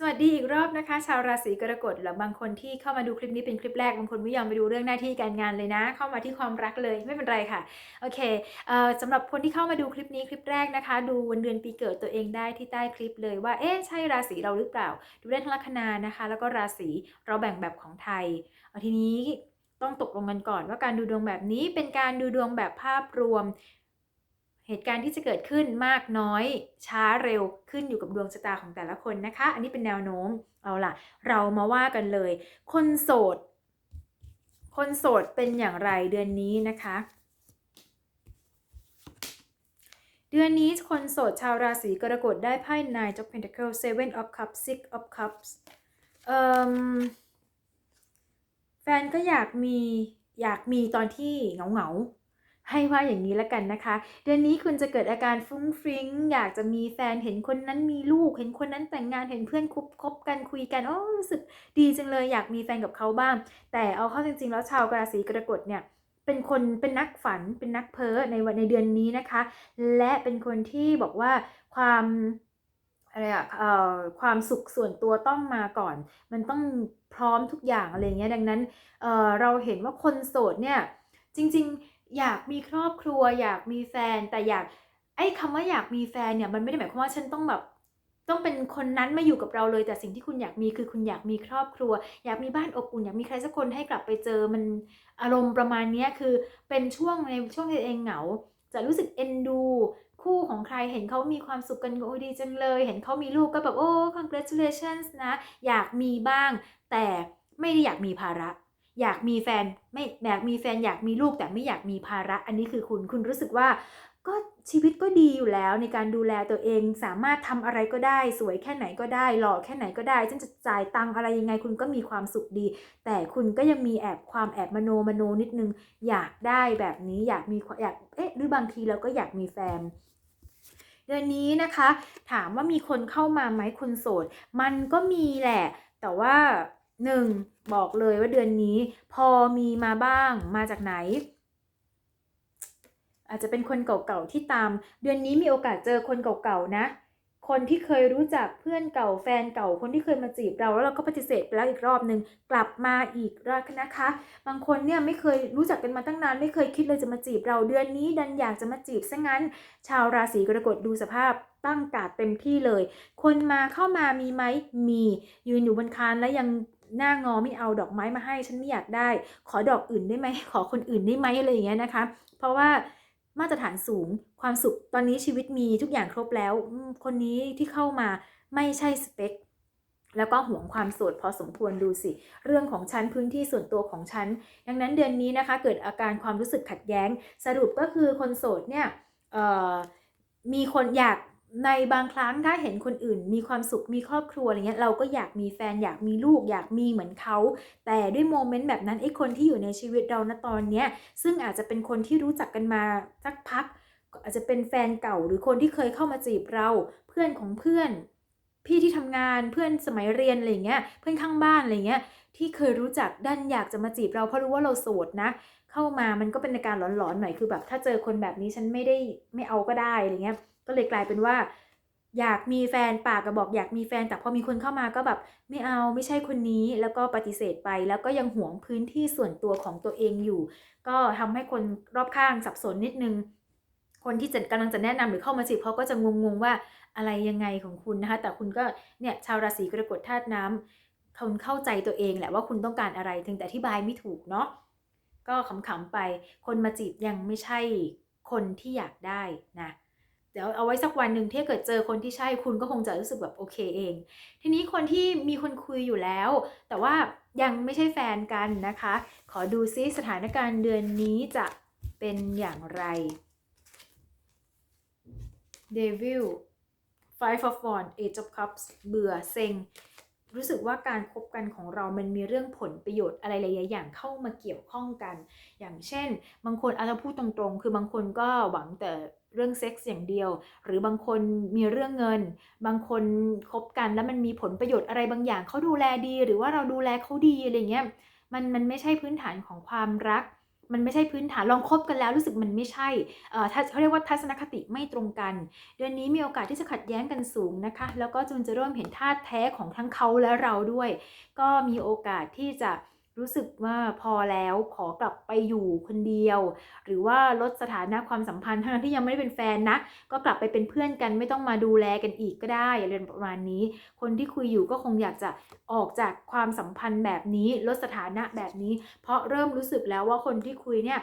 สวัสดีอีกรอบนะคะ ชาวราศีกรกฎหรือบางคนที่เข้ามาดูคลิปนี้เป็นคลิปแรกบางคนไม่ยอมไปดูเรื่องหน้าที่การงานเลยนะ เข้ามาที่ความรักเลยไม่เป็นไรค่ะโอเคเอ่อสำหรับคนที่เข้ามาดูคลิปนี้คลิปแรกนะคะ ดูวันเดือนปีเกิดตัวเองได้ที่ใต้คลิปเลยว่าเอ๊ะใช่ราศีเราหรือเปล่า ดูได้ทั้งลัคนานะคะ แล้วก็ราศีเราแบ่งแบบของไทยเอาทีนี้ต้องตกลงกันก่อนว่าการดูดวงแบบนี้เป็นการดูดวงแบบภาพรวม เหตุการณ์ที่จะเกิดขึ้นมากน้อยช้าเร็วขึ้นอยู่กับดวงชะตาของแต่ละคนนะคะ อันนี้เป็นแนวโน้มเอาล่ะ เรามาว่ากันเลย คนโสด คนโสดเป็นอย่างไรเดือนนี้นะคะ เดือนนี้คนโสดชาวราศีกรกฎได้ไพ่ Nine of Pentacles Seven of Cups Six of Cups เอ่มแฟนก็อยากมีอยากมีตอนที่เหงาเหงาๆ ให้ว่าอย่างนี้แล้วกันนะคะ เดือนนี้คุณจะเกิดอาการฟุ้งฟริ้ง อยากจะมีแฟนเห็นคนนั้นมีลูก เห็นคนนั้นแต่งงานเห็นเพื่อนคบคบกันคุยกันโอ้รู้สึกดีจังเลยอยากมีแฟนกับเขาบ้าง แต่เอาเข้าจริง ๆ แล้วชาวราศีกรกฎเนี่ยเป็นคนเป็นนักฝันเป็นนักเพ้อในวันในเดือนนี้นะคะ และเป็นคนที่บอกว่าความอะไรอะเอ่อความสุขส่วนตัวต้องมาก่อน มันต้องพร้อมทุกอย่างอะไรเงี้ยดังนั้นเอ่อเราเห็นว่าคนโสดเนี่ยจริง ๆ อยากมีครอบครัว อยากมีแฟน แต่อยากไอ้คำว่าอยากมีแฟนเนี่ยมันไม่ได้หมายความว่าฉันต้องแบบต้องเป็นคนนั้นมาอยู่กับเราเลย แต่สิ่งที่คุณอยากมีคือคุณอยากมีครอบครัว อยากมีบ้านอบอุ่นอยากมีใครสักคนให้กลับไปเจอมันอารมณ์ประมาณนี้คือเป็นช่วงในช่วงที่เองเหงา จะรู้สึกเอ็นดู คู่ของใครเห็นเขามีความสุขกันโอ้ยดีจังเลย เห็นเขามีลูกก็แบบโอ้ congratulations นะ อยากมีบ้าง แต่ไม่ได้อยากมีภาระ อยากมีแฟนไม่อยากมีแฟนอยากมีลูกแต่ไม่อยากมีภาระ อันนี้คือคุณคุณรู้สึกว่าก็ชีวิตก็ดีอยู่แล้วในการดูแลตัวเองสามารถทำอะไรก็ได้ สวยแค่ไหนก็ได้ หล่อแค่ไหนก็ได้ฉันจะจ่ายตังอะไรยังไงคุณก็มีความสุขดี แต่คุณก็ยังมีแอบความแอบมโนมโนนิดนึง อยากได้แบบนี้อยากมีอยากเอ๊ะหรือบางทีเราก็อยากมีแฟนเดือนนี้นะคะ ถามว่ามีคนเข้ามาไหมคนโสด มันก็มีแหละ แต่ว่า หนึ่งบอกเลยว่าเดือนนี้ พอมีมาบ้างมาจากไหน อาจจะเป็นคนเก่าๆที่ตาม เดือนนี้มีโอกาสเจอคนเก่าๆนะ คนที่เคยรู้จักเพื่อนเก่าแฟนเก่าคนที่เคยมาจีบเราแล้วเราก็ปฏิเสธไปแล้วอีกรอบหนึ่งกลับมาอีกรอบนะคะ บางคนเนี่ยไม่เคยรู้จักกันมาตั้งนาน ไม่เคยคิดเลยจะมาจีบเราเดือนนี้ดันอยากจะมาจีบซะงั้น ชาวราศีกรกฎดูสภาพตั้งการดเต็มที่เลย คนมาเข้ามามีไหมมี ยืนอยู่บนคานแล้วยัง หน้างอไม่เอาดอกไม้มาให้ฉันไม่อยากได้ ขอดอกอื่นได้ไหมขอคนอื่นได้ไหมอะไรอย่างเงี้ยนะคะ เพราะว่ามาตรฐานสูงความสุขตอนนี้ชีวิตมีทุกอย่างครบแล้ว คนนี้ที่เข้ามาไม่ใช่สเปค แล้วก็ห่วงความโสดพอสมควรดูสิ เรื่องของฉันพื้นที่ส่วนตัวของฉันดังนั้นเดือนนี้นะคะ เกิดอาการความรู้สึกขัดแย้ง สรุปก็คือคนโสดเนี่ยมีคนอยาก ในบางครั้งถ้าเห็นคนอื่น มีความสุขมีครอบครัวอะไรเงี้ยเราก็อยากมีแฟนอยากมีลูก อยากมีเหมือนเขา แต่ด้วยโมเมนต์แบบนั้นไอ้คนที่อยู่ในชีวิตเราณตอนเนี้ยซึ่งอาจจะเป็นคนที่รู้จักกันมาสักพัก อาจจะเป็นแฟนเก่าหรือคนที่เคยเข้ามาจีบเรา เพื่อนของเพื่อน พี่ที่ทำงานเพื่อนสมัยเรียนอะไรเงี้ยเพื่อนข้างบ้านอะไรเงี้ยที่เคยรู้จักดันอยากจะมาจีบเราเพราะรู้ว่าเราโสดนะเข้ามามันก็เป็นอาการหลอนๆหน่อยคือแบบถ้าเจอคนแบบนี้ฉันไม่ได้ไม่เอาก็ได้อะไรเงี้ย ก็เลยกลายเป็นว่า อยากมีแฟนปากก็บอกอยากมีแฟนแต่พอมีคนเข้ามาก็แบบไม่เอาไม่ใช่คนนี้แล้วก็ปฏิเสธไป แล้วก็ยังหวงพื้นที่ส่วนตัวของตัวเองอยู่ ก็ทำให้คนรอบข้างสับสนนิดนึง คนที่จะกำลังจะแนะนำหรือเข้ามาจีบเขาก็จะงงๆว่าอะไรยังไงของคุณนะคะแต่คุณก็เนี่ยชาวราศีกรกฎธาตุน้ำคุณเข้าใจตัวเองแหละว่าคุณต้องการอะไรถึงแต่อธิบายไม่ถูกเนาะก็ขำๆไป คนมาจีบยังไม่ใช่คนที่อยากได้นะ เดี๋ยวเอาไว้สักวันหนึ่งถ้าเกิดเจอคนที่ใช่คุณก็คงจะรู้สึกแบบโอเคเอง ทีนี้คนที่มีคนคุยอยู่แล้ว แต่ว่ายังไม่ใช่แฟนกันนะคะ ขอดูซิสถานการณ์เดือนนี้จะเป็นอย่างไร Devil Five of Wands Age of Cups เบื่อเซ็ง รู้สึกว่าการคบกันของเรามันมีเรื่องผลประโยชน์อะไรหลายอย่างเข้ามาเกี่ยวข้องกัน อย่างเช่น บางคนอาจจะพูดตรงๆ คือบางคนก็หวังแต่ เรื่องเซ็กส์อย่างเดียว หรือบางคนมีเรื่องเงิน บางคนคบกันแล้วมันมีผลประโยชน์อะไรบางอย่างเขาดูแลดี หรือว่าเราดูแลเขาดีอะไรเงี้ยมันมันไม่ใช่พื้นฐานของความรัก มันไม่ใช่พื้นฐานลองคบกันแล้วรู้สึกมันไม่ใช่เอ่อถ้าเขาเรียกว่าทัศนคติไม่ตรงกัน เดือนนี้มีโอกาสที่จะขัดแย้งกันสูงนะคะ แล้วก็จุนจะเริ่มเห็นท่าแท้ของทั้งเขาและเราด้วย ก็มีโอกาสที่จะ รู้สึกว่าพอแล้วขอกลับไปอยู่คนเดียว หรือว่าลดสถานะความสัมพันธ์ทั้งที่ยังไม่ได้เป็นแฟนนะ ก็กลับไปเป็นเพื่อนกันไม่ต้องมาดูแลกันอีกก็ได้อะไรประมาณนี้ คนที่คุยอยู่ก็คงอยากจะออกจากความสัมพันธ์แบบนี้ลดสถานะแบบนี้ เพราะเริ่มรู้สึกแล้วว่าคนที่คุยเนี่ย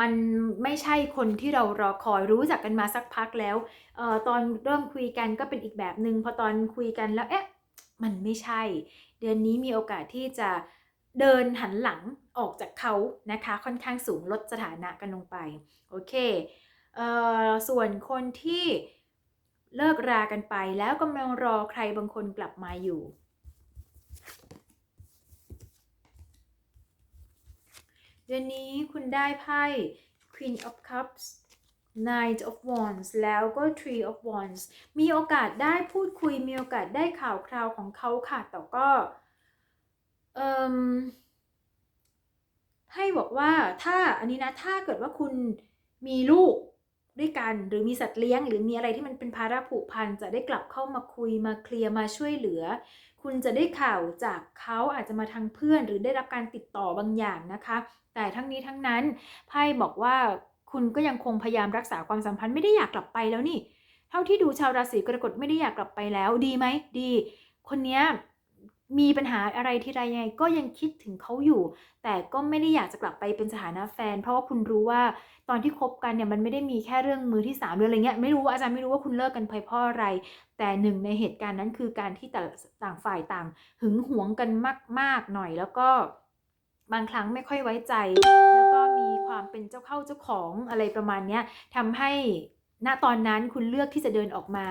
มันไม่ใช่คนที่เรารอคอยรู้จักกันมาสักพักแล้วออตอนเริ่มคุยกันก็เป็นอีกแบบหนึง่งพอตอนคุยกันแล้วเอ๊ะมันไม่ใช่ ดือนนี้มีโอกาสที่จะเดินหันหลังออกจากเขานะคะ ค่อนข้างสูงลดสถานะกันลงไป โอเคเอ่อส่วนคนที่เลิกรากันไปแล้วกำลังรอใครบางคนกลับมาอยู่ เดือนนี้คุณได้ไพ่ Queen of Cups Knight of Wands แล้วก็ Tree of Wands มีโอกาสได้พูดคุย มีโอกาสได้ข่าวคราวของเขาค่ะ แต่ก็ให้บอกว่าถ้าอันนี้นะ ถ้าเกิดว่าคุณมีลูกด้วยกันหรือมีสัตว์เลี้ยง หรือมีอะไรที่มันเป็นภาระผูกพันจะได้กลับเข้ามาคุยมาเคลียร์มาช่วยเหลือ คุณจะได้ข่าวจากเขาอาจจะมาทางเพื่อน หรือได้รับการติดต่อบางอย่างนะคะ แต่ทั้งนี้ทั้งนั้นไพ่บอกว่า คุณก็ยังคงพยายามรักษาความสัมพันธ์ไม่ได้อยากกลับไปแล้วนี่ เท่าที่ดูชาวราศีกรกฎไม่ได้อยากกลับไปแล้วดีไหมดี คนเนี้ยมีปัญหาอะไรที่ไรยังไงก็ยังคิดถึงเขาอยู่ แต่ก็ไม่ได้อยากจะกลับไปเป็นสถานะแฟน เพราะว่าคุณรู้ว่าตอนที่คบกันเนี่ยมันไม่ได้มีแค่เรื่องมือที่สามหรืออะไรเงี้ยไม่รู้ว่าอาจารย์ไม่รู้ว่าคุณเลิกกันเพราะอะไร แต่หนึ่งในเหตุการณ์นั้นคือการที่แต่ต่างฝ่ายต่าง หึงหวงกันมาก ๆ หน่อยแล้วก็บางครั้งไม่ค่อยไว้ใจแล้ว ความเป็นเจ้าเข้าเจ้าของอะไรประมาณเนี้ยทำให้ณตอนนั้นคุณเลือกที่จะเดินออกมา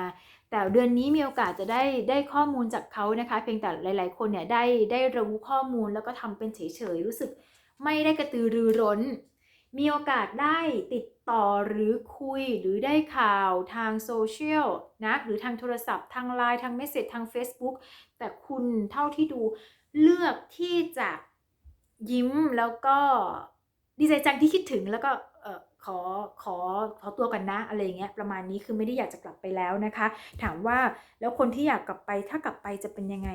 แต่เดือนนี้มีโอกาสจะได้ได้ข้อมูลจากเขานะคะ เพียงแต่หลาย ๆ คนเนี่ยได้ได้รู้ข้อมูลแล้วก็ทำเป็นเฉย ๆ รู้สึกไม่ได้กระตือรือร้น มีโอกาสได้ติดต่อหรือคุยหรือได้ข่าวทางโซเชียลนะหรือทางโทรศัพท์ทางไลน์ทางเมสเซจทาง Facebook แต่คุณเท่าที่ดูเลือกที่จะยิ้มแล้วก็ ดีใจจังที่คิดถึงแล้วก็เออขอขอขอตัวกันนะอะไรเงี้ยประมาณนี้คือไม่ได้อยากจะกลับไปแล้วนะคะ ถามว่าแล้วคนที่อยากกลับไปถ้ากลับไปจะเป็นยังไง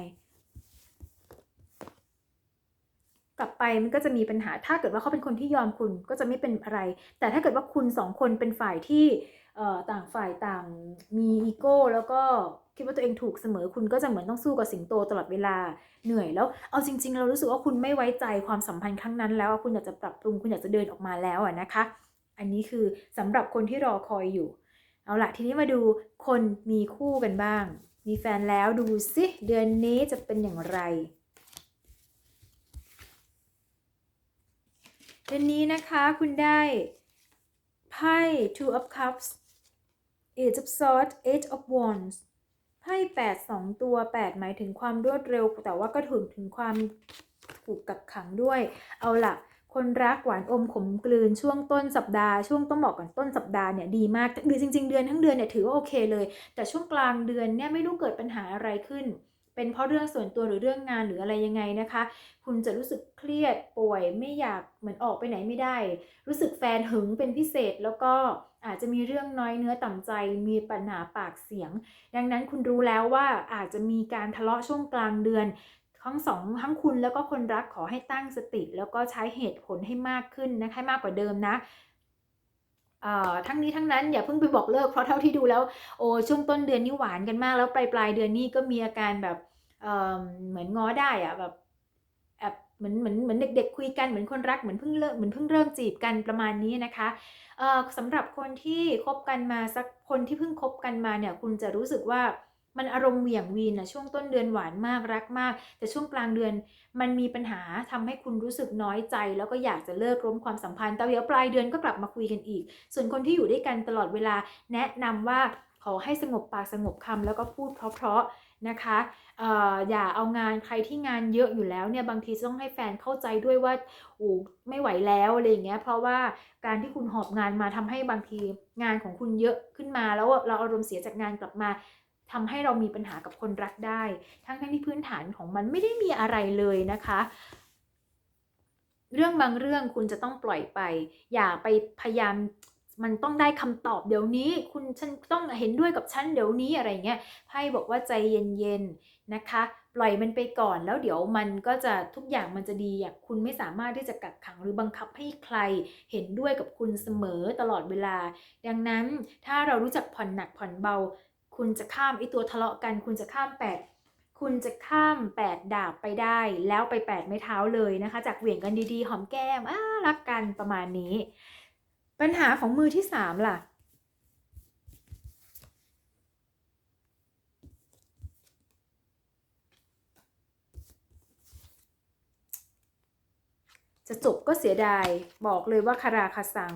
กลับไปมันก็จะมีปัญหาถ้าเกิดว่าเขาเป็นคนที่ยอมคุณก็จะไม่เป็นอะไร แต่ถ้าเกิดว่าคุณสองคนเป็นฝ่ายที่ ต่างฝ่ายต่างมีอีโก้แล้วก็คิดว่าตัวเองถูกเสมอคุณก็จะเหมือนต้องสู้กับสิงโตตลอดเวลาเหนื่อยแล้ว เอาจริง ๆ เรารู้สึกว่าคุณไม่ไว้ใจความสัมพันธ์ครั้งนั้น แล้วคุณอยากจะปรับปรุงคุณอยากจะเดินออกมาแล้วอะนะคะ อันนี้คือสำหรับคนที่รอคอยอยู่ เอาละทีนี้มาดูคนมีคู่กันบ้าง มีแฟนแล้วดูสิเดือนนี้จะเป็นอย่างไรเดือนนี้นะคะคุณได้ ไพ่ two of cups eight of swords eight of wands ไพ่แปดสองตัวแปดหมายถึงความรวดเร็ว แต่ว่าก็ถึงถึงความถูกกักขังด้วย เอาล่ะคนรักหวานอมขมกลืนช่วงต้นสัปดาห์ช่วงต้องบอกก่อนต้นสัปดาห์เนี่ยดีมากหรือจริง ๆ เดือนทั้งเดือนเนี่ยถือว่าโอเคเลย แต่ช่วงกลางเดือนเนี่ยไม่รู้เกิดปัญหาอะไรขึ้น เป็นเพราะเรื่องส่วนตัวหรือเรื่องงานหรืออะไรยังไงนะคะ คุณจะรู้สึกเครียดป่วยไม่อยากเหมือนออกไปไหนไม่ได้ รู้สึกแฟนหึงเป็นพิเศษแล้วก็อาจจะมีเรื่องน้อยเนื้อต่ำใจมีปัญหาปากเสียง ดังนั้นคุณรู้แล้วว่าอาจจะมีการทะเลาะช่วงกลางเดือนทั้งสองทั้งคุณแล้วก็คนรักขอให้ตั้งสติ แล้วก็ใช้เหตุผลให้มากขึ้นนะคะให้มากกว่าเดิมนะทั้งนี้ทั้งนั้นอย่าเพิ่งไปบอกเลิกเพราะเท่าที่ดูแล้วโอ้ช่วงต้นเดือนนี่หวานกันมากแล้วปลายปลายเดือนนี้ก็มีอาการแบบ เหมือนง้อได้อะแบบแอบเหมือนเหมือนเหมือนเด็ก ๆ คุยกันเหมือนคนรักเหมือนเพิ่งเลิกเหมือนเพิ่งเริ่มจีบกันประมาณนี้นะคะสำหรับคนที่คบกันมาสักคนที่เพิ่งคบกันมาเนี่ยคุณจะรู้สึกว่ามันอารมณ์เหวี่ยงวีนนะช่วงต้นเดือนหวานมากรักมาก แต่ช่วงกลางเดือนมันมีปัญหาทำให้คุณรู้สึกน้อยใจ แล้วก็อยากจะเลิกล้มความสัมพันธ์แต่เดี๋ยวปลายเดือนก็กลับมาคุยกันอีก ส่วนคนที่อยู่ด้วยกันตลอดเวลาแนะนำว่าขอให้สงบปากสงบคำแล้วก็พูดเพราะๆ นะคะอออย่าเอางานใครที่งานเยอะอยู่แล้วเนี่ยบางทีต้องให้แฟนเข้าใจด้วยว่าโอ้ไม่ไหวแล้วอะไรอย่างเงี้ยเพราะว่าการที่คุณหอบงานมาทำให้บางทีงานของคุณเยอะขึ้นมา แล้วเราอารมณ์เสียจากงานกลับมาทำให้เรามีปัญหากับคนรักได้ ทั้งที่พื้นฐานของมันไม่ได้มีอะไรเลยนะคะ เรื่องบางเรื่องคุณจะต้องปล่อยไป อย่าไปพยายาม มันต้องได้คำตอบเดี๋ยวนี้ คุณฉันต้องเห็นด้วยกับฉันเดี๋ยวนี้อะไรเงี้ยไพ่บอกว่าใจเย็นๆนะคะ ปล่อยมันไปก่อนแล้วเดี๋ยวมันก็จะทุกอย่างมันจะดีอย่างคุณไม่สามารถที่จะกักขังหรือบังคับให้ใครเห็นด้วยกับคุณเสมอตลอดเวลา ดังนั้นถ้าเรารู้จักผ่อนหนักผ่อนเบา คุณจะข้ามไอตัวทะเลาะกัน คุณจะข้ามแปดคุณจะข้ามแปดดาบไปได้ แล้วไปแปดไม้เท้าเลยนะคะ จากเหวี่ยงกันดีๆ หอมแก้มอ้ารักกันประมาณนี้ ปัญหาของมือที่สามล่ะ จะจบก็เสียดาย บอกเลยว่าคาราคาซัง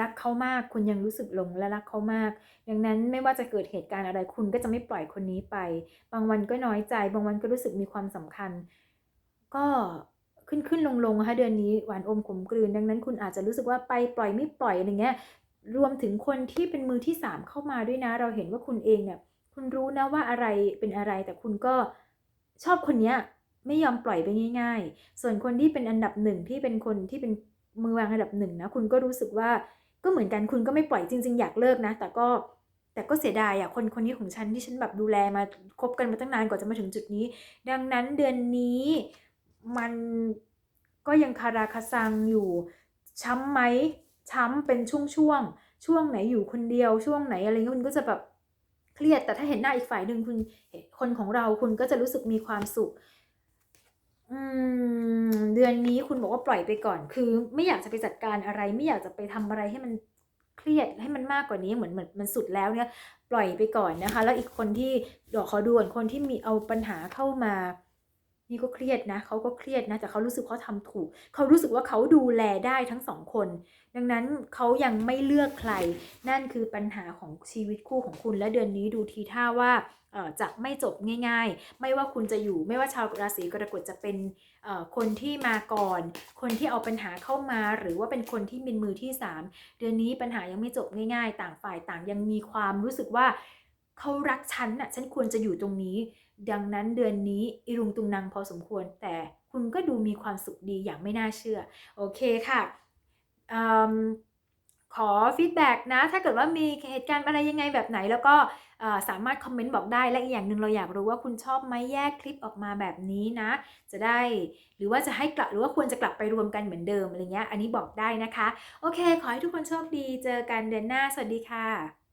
รักเขามากคุณยังรู้สึกหลงและรักเขามาก ดังนั้นไม่ว่าจะเกิดเหตุการณ์อะไรคุณก็จะไม่ปล่อยคนนี้ไป บางวันก็น้อยใจ บางวันก็รู้สึกมีความสำคัญ ก็ ขึ้นขึ้นลงลงนะคะเดือนนี้หวานอมขมกลืน ดังนั้นคุณอาจจะรู้สึกว่าไปปล่อยไม่ปล่อยอะไรเงี้ยรวมถึงคนที่เป็นมือที่สามเข้ามาด้วยนะ เราเห็นว่าคุณเองเนี่ยคุณรู้นะว่าอะไรเป็นอะไร แต่คุณก็ชอบคนเนี้ยไม่ยอมปล่อยไปง่าย ๆ ส่วนคนที่เป็นอันดับหนึ่งที่เป็นคนที่เป็นมือวางอันดับหนึ่งนะคุณก็รู้สึกว่าก็เหมือนกันคุณก็ไม่ปล่อยจริง ๆ อยากเลิกนะ แต่ก็แต่ก็เสียดายอะคนคนนี้ของฉันที่ฉันแบบดูแลมาคบกันมาตั้งนานกว่าจะมาถึงจุดนี้ ดังนั้นเดือนนี้ มันก็ยังคาราคาซังอยู่ ช้ำไหมช้ำเป็นช่วงๆช่วงไหนอยู่คนเดียวช่วงไหนอะไรเงี้ยคุณก็จะแบบเครียดแต่ถ้าเห็นหน้าอีกฝ่ายหนึ่งคุณคนของเราคุณก็จะรู้สึกมีความสุขอืมเดือนนี้คุณบอกว่าปล่อยไปก่อน คือไม่อยากจะไปจัดการอะไร ไม่อยากจะไปทำอะไรให้มันเครียดให้มันมากกว่านี้เหมือนเหมือนมันสุดแล้วเนี่ย ปล่อยไปก่อนนะคะ แล้วอีกคนที่เดี๋ยวขอดูก่อนคนที่มีเอาปัญหาเข้ามา นี่ก็เครียดนะเขาก็เครียดนะแต่เขารู้สึกเขาทำถูก เขารู้สึกว่าเขาดูแลได้ทั้งสองคน ดังนั้นเขายังไม่เลือกใคร นั่นคือปัญหาของชีวิตคู่ของคุณ และเดือนนี้ดูทีท่าว่าจะไม่จบง่ายๆ ไม่ว่าคุณจะอยู่ ไม่ว่าชาวราศีกรกฎจะเป็นคนที่มาก่อน คนที่เอาปัญหาเข้ามา หรือว่าเป็นคนที่เป็นมือที่สามเดือนนี้ปัญหายังไม่จบง่ายๆ ต่างฝ่ายต่างยังมีความรู้สึกว่าเขารักฉันน่ะฉันควรจะอยู่ตรงนี้ ดังนั้นเดือนนี้อิรุงตุงนางพอสมควร แต่คุณก็ดูมีความสุขดีอย่างไม่น่าเชื่อ โอเคค่ะอขอฟีดแบ็กนะ ถ้าเกิดว่ามีเหตุการณ์อะไรยังไงแบบไหน แล้วก็สามารถคอมเมนต์บอกได้ และอีกอย่างหนึ่งเราอยากรู้ว่าคุณชอบไหมแยกคลิปออกมาแบบนี้นะ จะได้หรือว่าจะให้กลับหรือว่าควรจะกลับไปรวมกันเหมือนเดิมอะไรเงี้ย อันนี้บอกได้นะคะ โอเค ขอให้ทุกคนโชคดี เจอกันเดือนหน้า สวัสดีค่ะ